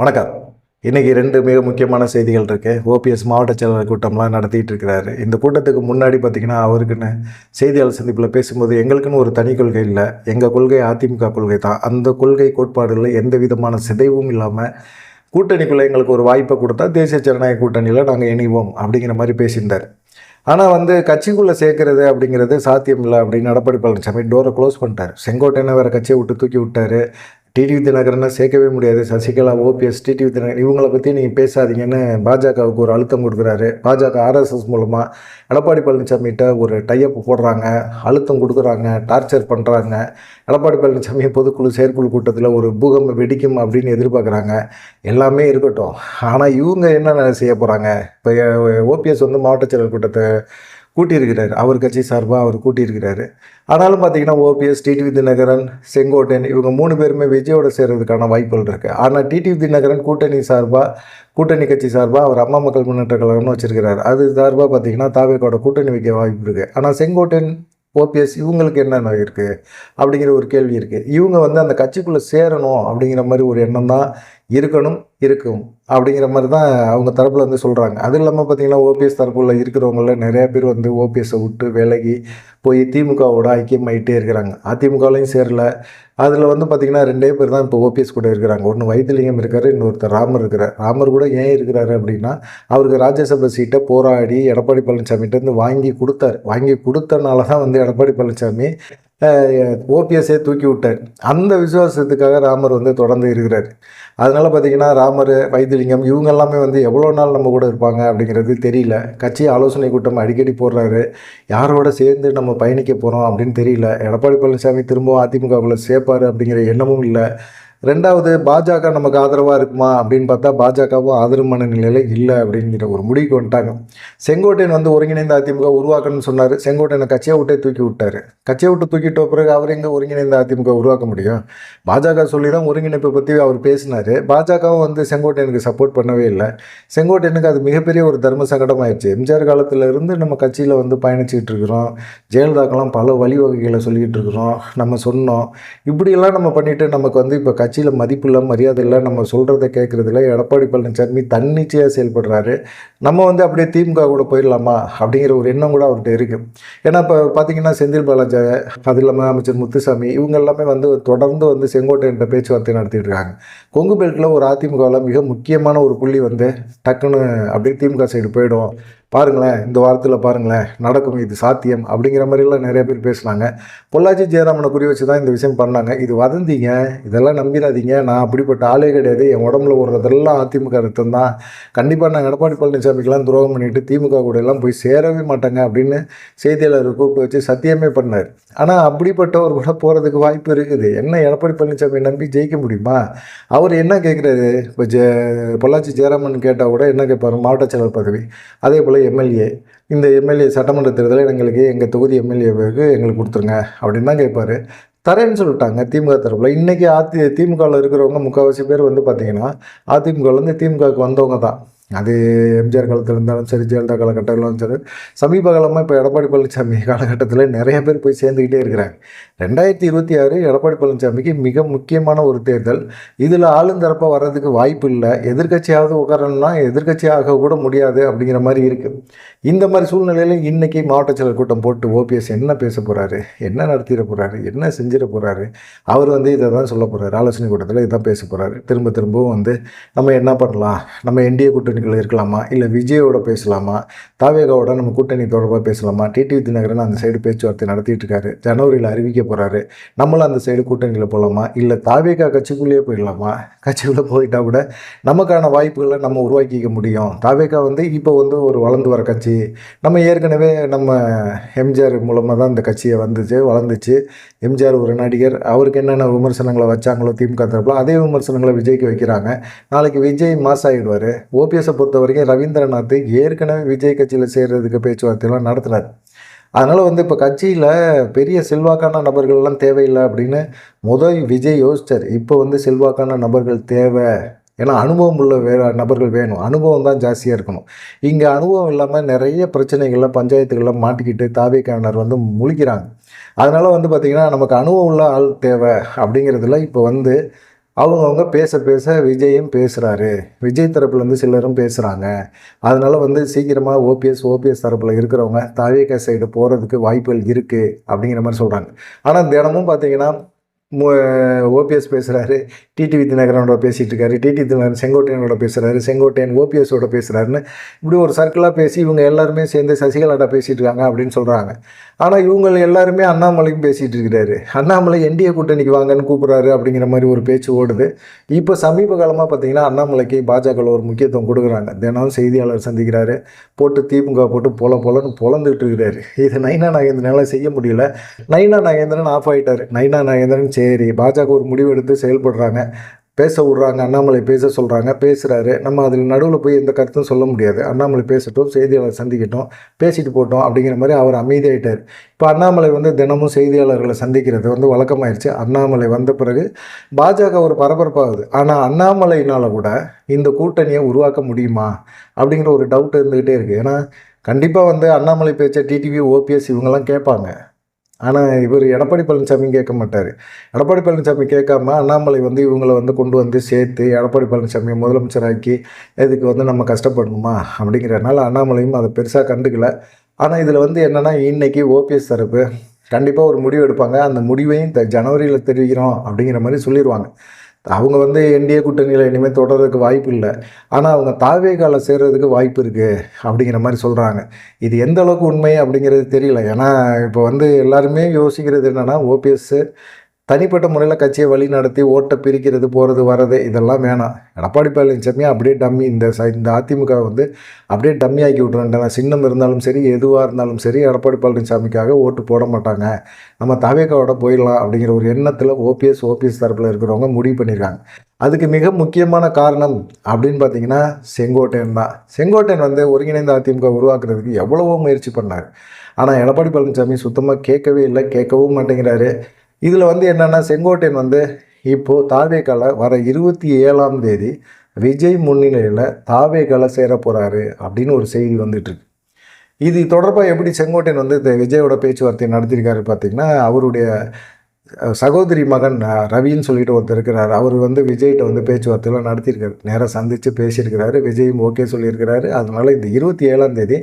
வணக்கம். இன்றைக்கி ரெண்டு மிக முக்கியமான செய்திகள் இருக்கு. ஓபிஎஸ் மாவட்ட செயலாளர் கூட்டம்லாம் நடத்திட்டு இருக்கிறாரு. இந்த கூட்டத்துக்கு முன்னாடி பார்த்தீங்கன்னா அவருக்குன்னு செய்தியாளர் சந்திப்பில் பேசும்போது எங்களுக்குன்னு ஒரு தனி கொள்கை இல்லை. எங்கள் கொள்கை அதிமுக கொள்கை தான். அந்த கொள்கை கோட்பாடுகளில் எந்த விதமான சிதைவும் இல்லாமல் கூட்டணிக்குள்ளே எங்களுக்கு ஒரு வாய்ப்பை கொடுத்தா தேசிய ஜனநாயக கூட்டணியில் நாங்கள் இணைவோம் அப்படிங்கிற மாதிரி பேசியிருந்தார். ஆனால் வந்து கட்சிக்குள்ளே சேர்க்கறது அப்படிங்கிறது சாத்தியம் இல்லை அப்படின்னு எடப்பாடி பழனிசாமி டோரை க்ளோஸ் பண்ணிட்டார். செங்கோட்டையனை வேறு கட்சியை விட்டு தூக்கி விட்டாரு. டிடிவி தினகரனை சேர்க்கவே முடியாது. சசிகலா ஓபிஎஸ் டிடிவி தினகரன் இவங்களை பற்றி நீங்கள் பேசாதீங்கன்னு பாஜகவுக்கு ஒரு அழுத்தம் கொடுக்குறாரு. பாஜக ஆர்எஸ்எஸ் மூலமாக எடப்பாடி பழனிசாமிகிட்ட ஒரு டைப் போடுறாங்க. அழுத்தம் கொடுக்குறாங்க. டார்ச்சர் பண்ணுறாங்க எடப்பாடி பழனிசாமி பொதுக்குழு செயற்குழு கூட்டத்தில் ஒரு பூகம்பம் வெடிக்கும் அப்படின்னு எதிர்பார்க்குறாங்க. எல்லாமே இருக்கட்டும். ஆனால் இவங்க என்ன செய்ய போகிறாங்க இப்போ ஓபிஎஸ் வந்து மாவட்ட செயலர் கூட்டத்தை கூட்டியிருக்கிறார். அவர் கட்சி சார்பாக அவர் கூட்டியிருக்கிறாரு. ஆனாலும் பார்த்தீங்கன்னா ஓபிஎஸ் டிடிவி தினகரன் செங்கோட்டையன் இவங்க மூணு பேருமே விஜயோட சேர்றதுக்கான வாய்ப்புகள் இருக்குது ஆனால் டிடிவி தினகரன் கூட்டணி சார்பாக கூட்டணி கட்சி சார்பாக அவர் அம்மா மக்கள் முன்னேற்ற கழகம்னு வச்சிருக்கிறார். அது சார்பாக பார்த்தீங்கன்னா தாவேக்கோட கூட்டணி வைக்க வாய்ப்பு இருக்குது ஆனால் செங்கோட்டையன் ஓபிஎஸ் இவங்களுக்கு என்னென்ன இருக்குது அப்படிங்கிற ஒரு கேள்வி இருக்குது இவங்க வந்து அந்த கட்சிக்குள்ளே சேரணும் அப்படிங்கிற மாதிரி ஒரு எண்ணம் தான் இருக்கணும் இருக்கும். அப்படிங்கிற மாதிரி தான் அவங்க தரப்பில் வந்து சொல்கிறாங்க அது இல்லாமல் பார்த்தீங்கன்னா ஓபிஎஸ் தரப்புல இருக்கிறவங்கள நிறைய பேர் வந்து ஓபிஎஸ்ஸை விட்டு விலகி போய் திமுகவோட ஐக்கியமாயிட்டே இருக்கிறாங்க. அதிமுகலையும் சேரல. அதில் வந்து பார்த்திங்கன்னா ரெண்டே பேர் தான் இப்போ ஓபிஎஸ் கூட இருக்கிறாங்க. ஒன்று வைத்திலிங்கம் இருக்கார் இன்னொருத்தர் ராமர் இருக்கிறார். ராமர் கூட ஏன் இருக்கிறாரு அப்படின்னா அவருக்கு ராஜ்யசபா சீட்டை போராடி எடப்பாடி பழனிசாமிகிட்டேருந்து வாங்கி கொடுத்தாரு. வாங்கி கொடுத்தனால தான் வந்து எடப்பாடி பழனிசாமி ஓபிஎஸ்ஸே தூக்கி விட்டார். அந்த விசுவாசத்துக்காக ராமர் வந்து தொடர்ந்து இருக்கிறார். அதனால் பார்த்தீங்கன்னா ராமர் வைத்திலிங்கம் இவங்க எல்லாமே வந்து எவ்வளோ நாள் நம்ம கூட இருப்பாங்க அப்படிங்கிறது தெரியல. கட்சி ஆலோசனை கூட்டம் அடிக்கடி போடுறாரு. யாரோட சேர்ந்து நம்ம பயணிக்க போகிறோம் அப்படின்னு தெரியல. எடப்பாடி பழனிசாமி திரும்பவும் அதிமுகவில் சேர்ப்பார் அப்படிங்கிற எண்ணமும் இல்லை. ரெண்டாவது பாஜக நமக்கு ஆதரவாக இருக்குமா அப்படின்னு பார்த்தா பாஜகவும் ஆதரவுமான நிலையில் இல்லை அப்படிங்கிற ஒரு முடிவுக்கு வந்துட்டாங்க. செங்கோட்டையன் வந்து ஒருங்கிணைந்த அதிமுக உருவாக்கணும்னு சொன்னார். செங்கோட்டையனை கட்சியை விட்டே தூக்கி விட்டார். கட்சியை விட்டு தூக்கிட்ட பிறகு அவர் எங்கே ஒருங்கிணைந்த அதிமுக உருவாக்க முடியும்? பாஜக சொல்லி தான் ஒருங்கிணைப்பை பற்றி அவர் பேசினார். பாஜகவும் வந்து செங்கோட்டையனுக்கு சப்போர்ட் பண்ணவே இல்லை. செங்கோட்டையனுக்கு அது மிகப்பெரிய ஒரு தர்ம சங்கடமாயிடுச்சு. எம்ஜிஆர் காலத்தில் இருந்து நம்ம கட்சியில் வந்து பயணிச்சுக்கிட்டு இருக்கிறோம். ஜெயலலிதாக்கெல்லாம் பல வழிவகைகளை சொல்லிக்கிட்டு இருக்கிறோம். நம்ம சொன்னோம். இப்படியெல்லாம் நம்ம பண்ணிவிட்டு நமக்கு வந்து இப்போ கட்சியில் மதிப்பு இல்லை மரியாதை இல்லை நம்ம சொல்கிறத கேட்குறதில்ல எடப்பாடி பழனிசாமி தன்னிச்சையாக செயல்படுறாரு. நம்ம வந்து அப்படியே திமுக கூட போயிடலாமா அப்படிங்கிற ஒரு எண்ணம் கூட அவர்கிட்ட இருக்குது ஏன்னா இப்போ பார்த்தீங்கன்னா செந்தில் பாலாஜி அது இல்லாமல் அமைச்சர் முத்துசாமி இவங்க எல்லாமே வந்து தொடர்ந்து வந்து செங்கோட்டையன்ட்ட பேச்சுவார்த்தை நடத்திட்டு இருக்காங்க. கொங்கு பெல்ட்டில் ஒரு அதிமுகவில் மிக முக்கியமான ஒரு புள்ளி வந்து டக்குன்னு அப்படியே திமுக சைடு போயிடும். பாருங்களேன் இந்த வாரத்தில் பாருங்களேன் நடக்கும் இது சாத்தியம் அப்படிங்கிற மாதிரிலாம் நிறைய பேர் பேசுனாங்க. பொள்ளாச்சி ஜெயராமனை குறி வச்சு தான் இந்த விஷயம் பண்ணாங்க. இது வதந்திங்க இதெல்லாம் நம்பிடாதீங்க நான் அப்படிப்பட்ட ஆளே கிடையாது. என் உடம்புல ஓடுறதெல்லாம் அதிமுக ரத்தம் தான். கண்டிப்பாக நான் எடப்பாடி பழனிசாமிக்கெல்லாம் துரோகம் பண்ணிட்டு திமுக கூட எல்லாம் போய் சேரவே மாட்டாங்க அப்படின்னு செய்தியாளர் கூப்பிட்டு வச்சு சத்தியமே பண்ணார். ஆனால் அப்படிப்பட்டவர் கூட போகிறதுக்கு வாய்ப்பு இருக்குது. என்ன எடப்பாடி பழனிசாமி நம்பி ஜெயிக்க முடியுமா? அவர் என்ன கேட்குறாரு இப்போ ஜெ பொள்ளாச்சி ஜெயராமன் கேட்டால் கூட என்ன கேட்பாரு? மாவட்ட செயலர் பதவி. அதே போல் எம்எல்ஏ இந்த எம்எல்ஏ சட்டமன்ற தேர்தலில் எங்களுக்கு எங்கள் தொகுதி எம்எல்ஏவுக்கு எங்களுக்கு கொடுத்துருங்க அப்படின்னு தான் கேட்பாரு தரேன்னு சொல்லிட்டாங்க திமுக தரப்பில். இன்றைக்கி அதி திமுகவில் இருக்கிறவங்க முக்கால்வாசி பேர் வந்து பார்த்திங்கன்னா அதிமுகலேருந்து திமுகவுக்கு வந்தவங்க தான். அது எம்ஜிஆர் காலத்தில் இருந்தாலும் சரி ஜெயலலிதா காலகட்டத்திலும் சரி சமீப காலமாக இப்போ எடப்பாடி பழனிசாமி காலகட்டத்தில் நிறைய பேர் போய் சேர்ந்துக்கிட்டே இருக்கிறாங்க. ரெண்டாயிரத்தி இருபத்தி ஆறு எடப்பாடி பழனிசாமிக்கு மிக முக்கியமான ஒரு தேர்தல். இதில் ஆளுந்தரப்பாக வர்றதுக்கு வாய்ப்பு இல்லை. எதிர்கட்சியாவது உட்காரணும்னா எதிர்கட்சியாக கூட முடியாது அப்படிங்கிற மாதிரி இருக்குது இந்த மாதிரி சூழ்நிலையில் இன்றைக்கி மாவட்ட செயலர் கூட்டம் போட்டு ஓபிஎஸ் என்ன பேச போகிறாரு என்ன நடத்திட போகிறாரு என்ன செஞ்சிட போகிறாரு அவர் வந்து இதை தான் சொல்ல போகிறாரு ஆலோசனை கூட்டத்தில் இதான் பேச போகிறாரு திரும்ப திரும்பவும் வந்து நம்ம என்ன பண்ணலாம்? நம்ம என்டிஏ கூட்டணிக்குள்ள இருக்கலாமா? இல்லை விஜயோட பேசலாமா? தாவேகாவோட நம்ம கூட்டணி தொடர்பாக பேசலாமா? டிடிவி தினகரன் அந்த சைடு பேச்சுவார்த்தை நடத்திட்டு இருக்காரு. ஜனவரியில் அறிவிக்க போகிறாரு நம்மளும் அந்த சைடு கூட்டணியில் போகலாமா இல்லை தாவேகா கட்சிக்குள்ளேயே போயிடலாமா? கட்சிக்குள்ளே போயிட்டால் கூட நமக்கான வாய்ப்புகளை நம்ம உருவாக்கிக்க முடியும். தாவேகா வந்து இப்போ வந்து ஒரு வளர்ந்து வர கட்சி. நம்ம ஏற்கனவே நம்ம எம்ஜிஆர் மூலமாக தான் இந்த கட்சியை வந்துச்சு வளர்ந்துச்சு. எம்ஜிஆர் ஒரு நடிகர். அவருக்கு என்னென்ன விமர்சனங்களை வச்சாங்களோ திமுக தரப்பில் அதே விமர்சனங்களை விஜய்க்கு வைக்கிறாங்க. நாளைக்கு விஜய் மாஸ் ஆகிடுவார் ஓபிஎஸை பொறுத்த வரைக்கும் ரவீந்திரநாத் ஏற்கனவே விஜய் கட்சியில் சேர்கிறதுக்கு பேச்சுவார்த்தையெல்லாம் நடத்துனார் அதனால் வந்து இப்போ கட்சியில் பெரிய செல்வாக்கான நபர்கள்லாம் தேவையில்லை அப்படின்னு முதல் விஜய் யோசிச்சார். இப்போ வந்து செல்வாக்கான நபர்கள் தேவை. ஏன்னா அனுபவம் உள்ள வே நபர்கள் வேணும். அனுபவம் தான் ஜாஸ்தியாக இருக்கணும். இங்கே அனுபவம் இல்லாமல் நிறைய பிரச்சனைகளில் பஞ்சாயத்துகளில் மாட்டிக்கிட்டு தாவேக்கானர் வந்து முழிக்கிறாங்க. அதனால் வந்து பார்த்திங்கன்னா நமக்கு அனுபவம் உள்ள ஆள் தேவை அப்படிங்கிறதுல இப்போ வந்து அவங்கவுங்க பேச பேச விஜயும் பேசுகிறாரு விஜய் தரப்புலேருந்து சிலரும் பேசுகிறாங்க அதனால் வந்து சீக்கிரமாக ஓபிஎஸ் ஓபிஎஸ் தரப்பில் இருக்கிறவங்க தாவேக்கா சைடு போகிறதுக்கு வாய்ப்புகள் இருக்குது அப்படிங்கிற மாதிரி சொல்கிறாங்க ஆனால் தினமும் பார்த்தீங்கன்னா ஓபிஎஸ் பேசுகிறாரு டிடிவி தினகரனோட பேசிகிட்டு இருக்காரு டிடி தினகரன் செங்கோட்டையனோட பேசுகிறாரு செங்கோட்டையன் ஓபிஎஸோட பேசுகிறாருன்னு இப்படி ஒரு சர்க்கிளாக பேசி இவங்க எல்லாருமே சேர்ந்து சசிகலாட்ட பேசிகிட்டு இருக்காங்க அப்படின்னு சொல்கிறாங்க ஆனால் இவங்க எல்லாருமே அண்ணாமலைக்கும் பேசிகிட்டு இருக்கிறாரு அண்ணாமலை என்டிஏ கூட்டணிக்கு வாங்கன்னு கூப்பிட்றாரு அப்படிங்கிற மாதிரி ஒரு பேச்சு ஓடுது. இப்போ சமீப காலமாக பார்த்தீங்கன்னா அண்ணாமலைக்கு பாஜகவில் ஒரு முக்கியத்துவம் கொடுக்குறாங்க. தினம் செய்தியாளர் சந்திக்கிறாரு. போட்டு திமுக போட்டு பொல பொலன்னு பொலந்துட்டு இருக்கிறாரு இது நைனா நாகேந்திரனால செய்ய முடியல. நைனா நாகேந்திரன் ஆஃப் ஆகிட்டார் நைனா நாகேந்திரன் சரி பாஜக ஒரு முடிவு எடுத்து செயல்படுறாங்க. பேச விட்றாங்க அண்ணாமலை பேச சொல்கிறாங்க பேசுகிறாரு நம்ம அதில் நடுவில் போய் எந்த கருத்தும் சொல்ல முடியாது. அண்ணாமலை பேசட்டும் செய்தியாளர் சந்திக்கட்டும் பேசிட்டு போட்டோம் அப்படிங்கிற மாதிரி அவர் அமைதியாயிட்டார். இப்போ அண்ணாமலை வந்து தினமும் செய்தியாளர்களை சந்திக்கிறது வந்து வழக்கமாயிருச்சு. அண்ணாமலை வந்த பிறகு பாஜக ஒரு பரபரப்பாகுது. ஆனால் அண்ணாமலையினால் கூட இந்த கூட்டணியை உருவாக்க முடியுமா அப்படிங்கிற ஒரு டவுட் இருந்துக்கிட்டே இருக்குது ஏன்னா கண்டிப்பாக வந்து அண்ணாமலை பேச்ச டிடிவி ஓபிஎஸ் இவங்கெல்லாம் கேட்பாங்க. ஆனால் இவர் எடப்பாடி பழனிசாமி கேட்க மாட்டார். எடப்பாடி பழனிசாமி கேட்காம அண்ணாமலை வந்து இவங்களை வந்து கொண்டு வந்து சேர்த்து எடப்பாடி பழனிசாமியை முதலமைச்சராக்கி இதுக்கு வந்து நம்ம கஷ்டப்படணுமா அப்படிங்கிறனால அண்ணாமலையும் அதை பெருசாக கண்டுக்கல. ஆனால் இதில் வந்து என்னென்னா இன்றைக்கி ஓபிஎஸ் தரப்பு கண்டிப்பாக ஒரு முடிவு எடுப்பாங்க. அந்த முடிவையும் த ஜனவரியில் தெரிவிக்கிறோம் அப்படிங்கிற மாதிரி சொல்லிடுவாங்க அவங்க வந்து என்டிஏ கூட்டணியில் இனிமேல் தொடர்றதுக்கு வாய்ப்பு இல்லை. ஆனால் அவங்க தாவே சேர்கிறதுக்கு வாய்ப்பு இருக்குது அப்படிங்கிற மாதிரி சொல்கிறாங்க இது எந்த அளவுக்கு உண்மை அப்படிங்கிறது தெரியல. ஏன்னா இப்போ வந்து எல்லாருமே யோசிக்கிறது என்னென்னா ஓபிஎஸ்ஸு தனிப்பட்ட முறையில் கட்சியை வழி நடத்தி ஓட்டை பிரிக்கிறது போகிறது வர்றது இதெல்லாம் வேணாம். எடப்பாடி பழனிசாமி அப்படியே டம்மி இந்த ச இந்த அதிமுக வந்து அப்படியே டம்மி ஆக்கி விட்றேன் சின்னம் இருந்தாலும் சரி எதுவாக இருந்தாலும் சரி எடப்பாடி பழனிசாமிக்காக ஓட்டு போட மாட்டாங்க. நம்ம தவேக்காவோட போயிடலாம் அப்படிங்கிற ஒரு எண்ணத்தில் ஓபிஎஸ் ஓபிஎஸ் தரப்பில் இருக்கிறவங்க முடிவு பண்ணியிருக்காங்க அதுக்கு மிக முக்கியமான காரணம் அப்படின்னு பார்த்தீங்கன்னா செங்கோட்டையன் தான். செங்கோட்டையன் வந்து ஒருங்கிணைந்த அதிமுக உருவாக்குறதுக்கு எவ்வளவோ முயற்சி பண்ணார். ஆனால் எடப்பாடி பழனிசாமி சுத்தமாக கேட்கவே இல்லை கேட்கவும் மாட்டேங்கிறாரு. இதில் வந்து என்னென்னா செங்கோட்டையன் வந்து இப்போது தாவேக்கால வர இருபத்தி ஏழாம் தேதி விஜய் முன்னிலையில் தாவேக்கால சேர போகிறாரு அப்படின்னு ஒரு செய்தி வந்துட்டுருக்கு. இது தொடர்பாக எப்படி செங்கோட்டையன் வந்து இந்த விஜயோட பேச்சுவார்த்தை நடத்தியிருக்காரு பார்த்தீங்கன்னா அவருடைய சகோதரி மகன் ரவின்னு சொல்லிட்டு ஒருத்தர் இருக்கிறார். அவர் வந்து விஜய்கிட்ட வந்து பேச்சுவார்த்தைலாம் நடத்தியிருக்காரு. நேராக சந்தித்து பேசியிருக்கிறாரு. விஜயும் ஓகே சொல்லியிருக்கிறாரு. அதனால் இந்த இருபத்தி ஏழாம் தேதி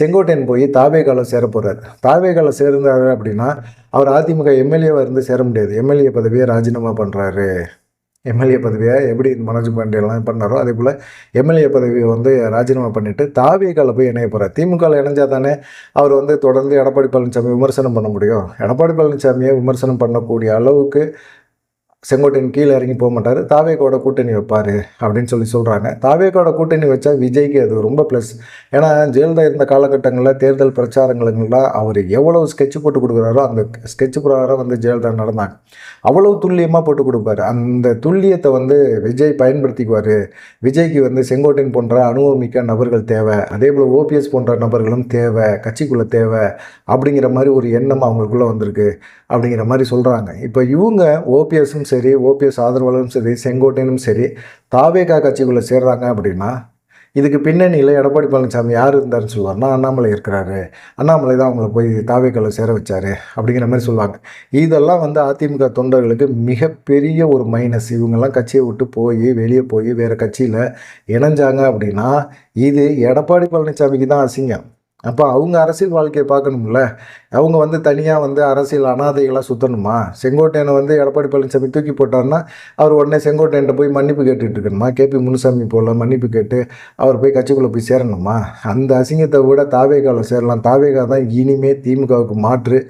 செங்கோட்டையன் போய் தாவேகால சேர போகிறார் தாவேகால சேர்ந்தார் அப்படின்னா அவர் அதிமுக எம்எல்ஏவாக இருந்து சேர முடியாது. எம்எல்ஏ பதவியை ராஜினாமா பண்ணுறாரு எம்எல்ஏ பதவியை எப்படி மனோஜ் பாண்டியெல்லாம் பண்ணாரோ அதே போல் எம்எல்ஏ பதவியை வந்து ராஜினாமா பண்ணிவிட்டு தாவியக்கால போய் இணைய போகிறார் திமுகவில் இணைஞ்சா தானே அவர் வந்து தொடர்ந்து எடப்பாடி பழனிசாமி விமர்சனம் பண்ண முடியும். எடப்பாடி பழனிசாமியை விமர்சனம் பண்ணக்கூடிய அளவுக்கு செங்கோட்டையின் கீழே இறங்கி போக மாட்டார். தாவேக்கோட கூட்டணி வைப்பார் அப்படின்னு சொல்லி சொல்கிறாங்க தாவேக்கோட கூட்டணி வச்சா விஜய்க்கு அது ரொம்ப ப்ளஸ் ஏன்னா ஜெயலலிதா இருந்த காலகட்டங்களில் தேர்தல் பிரச்சாரங்களெலாம் அவர் எவ்வளவு ஸ்கெட்ச் போட்டு கொடுக்குறாரோ அந்த ஸ்கெட்ச் பிரகாரம் வந்து ஜெயலலிதா நடந்தாங்க. அவ்வளவு துல்லியமாக போட்டு கொடுப்பாரு. அந்த துல்லியத்தை வந்து விஜய் பயன்படுத்திக்குவார். விஜய்க்கு வந்து செங்கோட்டையன் போன்ற அனுபவமிக்க நபர்கள் தேவை. அதே போல் ஓபிஎஸ் போன்ற நபர்களும் தேவை. கட்சிக்குள்ளே தேவை. அப்படிங்கிற மாதிரி ஒரு எண்ணம் அவங்களுக்குள்ளே வந்திருக்கு. அப்படிங்கிற மாதிரி சொல்கிறாங்க இப்போ இவங்க ஓபிஎஸும் சரி ஓபிஎஸ் ஆதரவாளரும் சரி செங்கோட்டையனும் சரி தாவேகா கட்சிக்குள்ளே சேர்றாங்க அப்படின்னா இதுக்கு பின்னணியில் எடப்பாடி பழனிசாமி யார் இருந்தார்னு சொல்லுவார்னா அண்ணாமலை இருக்கிறாரு. அண்ணாமலை தான் அவங்கள போய் தாவேக்கால சேர வச்சார் அப்படிங்கிற மாதிரி சொல்லுவாங்க. இதெல்லாம் வந்து அதிமுக தொண்டர்களுக்கு மிகப்பெரிய ஒரு மைனஸ் இவங்கெல்லாம் கட்சியை விட்டு போய் வெளியே போய் வேறு கட்சியில் இணைஞ்சாங்க அப்படின்னா இது எடப்பாடி பழனிசாமிக்கு தான் அசிங்கம். அப்போ அவங்க அரசியல் வாழ்க்கையை பார்க்கணும்ல? அவங்க வந்து தனியாக வந்து அரசியல் அனாதைகளாக சுற்றணுமா செங்கோட்டையனை வந்து எடப்பாடி பழனிசாமி தூக்கி போட்டார்னா அவர் உடனே செங்கோட்டையன்ட்ட போய் மன்னிப்பு கேட்டுட்டு இருக்கணுமா? கேபி முனுசாமி போல் மன்னிப்பு கேட்டு அவர் போய் கட்சிக்குள்ளே போய் சேரணுமா? அந்த அசிங்கத்தை விட தாவேகாவில் சேரலாம். தாவேகா தான் இனிமே திமுகவுக்கு மாற்று.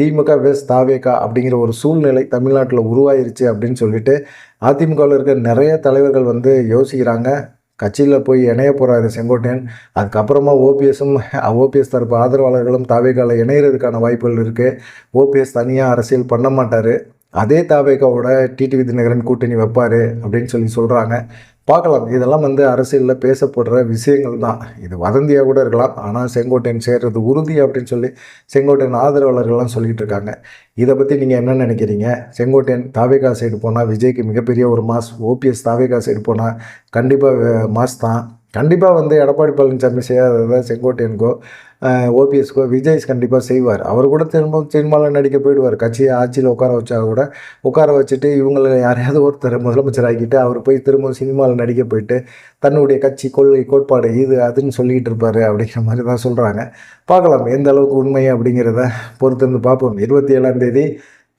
திமுக வெஸ் தாவேகா அப்படிங்கிற ஒரு சூழ்நிலை தமிழ்நாட்டில் உருவாயிருச்சு அப்படின்னு சொல்லிட்டு அதிமுகவில் இருக்க நிறைய தலைவர்கள் வந்து யோசிக்கிறாங்க. கட்சியில் போய் இணைய போகிறாரு செங்கோட்டையன். அதுக்கப்புறமா ஓபிஎஸும் ஓபிஎஸ் தரப்பு ஆதரவாளர்களும் தாவேகால இணையிறதுக்கான வாய்ப்புகள் இருக்குது ஓபிஎஸ் தனியாக அரசியல் பண்ண மாட்டார். அதே தாவேகாவோட டிடிவி தினகரன் கூட்டணி வைப்பார் அப்படின்னு சொல்லி சொல்கிறாங்க பார்க்கலாம். இதெல்லாம் வந்து அரசியலில் பேசப்படுற விஷயங்கள் தான். இது வதந்தியாக கூட இருக்கலாம். ஆனால் செங்கோட்டையன் சேர்றது உறுதி அப்படின்னு சொல்லி செங்கோட்டையன் ஆதரவாளர்கள்லாம் சொல்லிட்டு இருக்காங்க. இதை பற்றி நீங்கள் என்ன நினைக்கிறீங்க? செங்கோட்டையன் தாவேகா சைடு போனால் விஜய்க்கு மிகப்பெரிய ஒரு மாஸ் ஓபிஎஸ் தாவேகா சைடு போனால் கண்டிப்பாக மாஸ் தான். கண்டிப்பாக வந்து எடப்பாடி பழனிசாமி செய்யாததை செங்கோட்டையனுக்கோ ஓபிஎஸ்க்கோ விஜய்ஸ் கண்டிப்பாக செய்வார். அவர் கூட திரும்ப சினிமாவில் நடிக்க போயிடுவார். கட்சியை ஆட்சியில் உட்கார வச்சா கூட உட்கார வச்சுட்டு இவங்களை யாரையாவது ஒருத்தர் முதலமைச்சர் ஆக்கிட்டு அவர் போய் திரும்ப சினிமாவில் நடிக்க போயிட்டு தன்னுடைய கட்சி கொள்கை கோட்பாடு இது அதுன்னு சொல்லிக்கிட்டு இருப்பார் அப்படிங்கிற மாதிரி தான் சொல்கிறாங்க பார்க்கலாம் எந்த அளவுக்கு உண்மை அப்படிங்கிறத பொறுத்திருந்து பார்ப்போம். இருபத்தி ஏழாம் தேதி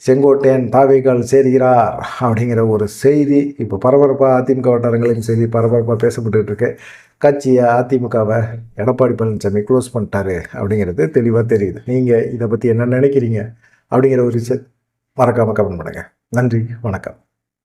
செங்கோட்டையன் தாவைக்கால் சேர்கிறார் அப்படிங்கிற ஒரு செய்தி இப்போ பரபரப்பாக அதிமுக வட்டாரங்களின் செய்தி பரபரப்பாக பேசப்பட்டு இருக்கு. கட்சியை அதிமுகவை எடப்பாடி பழனிசாமி க்ளோஸ் பண்ணிட்டாரு அப்படிங்கிறது தெளிவாக தெரியுது. நீங்கள் இதை பற்றி என்ன நினைக்கிறீங்க அப்படிங்கிற ஒரு விஷயம் மறக்காமல் கமெண்ட் பண்ணுங்கள் நன்றி வணக்கம்.